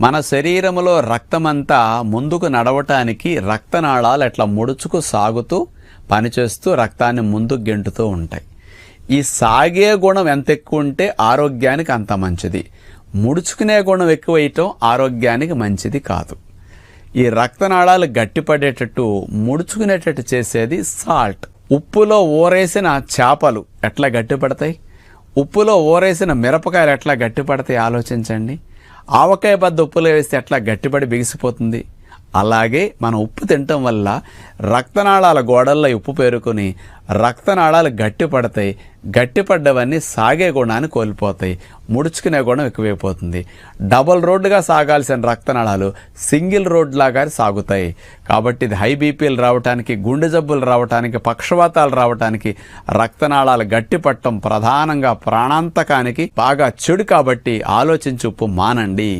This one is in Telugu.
మన శరీరంలో రక్తమంతా ముందుకు నడవటానికి రక్తనాళాలు ఎట్లా ముడుచుకు సాగుతూ పనిచేస్తూ రక్తాన్ని ముందుకు గెంటుతూ ఉంటాయి. ఈ సాగే గుణం ఎంత ఎక్కువ ఉంటే ఆరోగ్యానికి అంత మంచిది. ముడుచుకునే గుణం ఎక్కువైయటం ఆరోగ్యానికి మంచిది కాదు. ఈ రక్తనాళాలు గట్టిపడేటట్టు ముడుచుకునేటట్టు చేసేది సాల్ట్. ఉప్పులో ఊరేసిన చేపలు ఎట్లా గట్టిపడతాయి? ఉప్పులో ఊరేసిన మిరపకాయలు ఎట్లా గట్టిపడతాయి? ఆలోచించండి. ఆవకాయ బద్ద ఉప్పులో వేస్తే ఎట్లా గట్టిపడి బిగిసిపోతుంది? అలాగే మనం ఉప్పు తినటం వల్ల రక్తనాళాల గోడల్లో ఉప్పు పేరుకొని రక్తనాళాలు గట్టిపడతాయి గట్టిపడ్డవన్నీ సాగే గుణాన్ని కోల్పోతాయి. ముడుచుకునే గుణం ఎక్కువైపోతుంది. డబుల్ రోడ్డుగా సాగాల్సిన రక్తనాళాలు సింగిల్ రోడ్లాగా సాగుతాయి. కాబట్టి ఇది హై బీపీలు రావడానికి గుండె జబ్బులు రావడానికి పక్షవాతాలు రావడానికి రక్తనాళాలు గట్టిపట్టడం ప్రధానంగా ప్రాణాంతకానికి బాగా చెడు కాబట్టి ఆలోచించి ఉప్పు మానండి.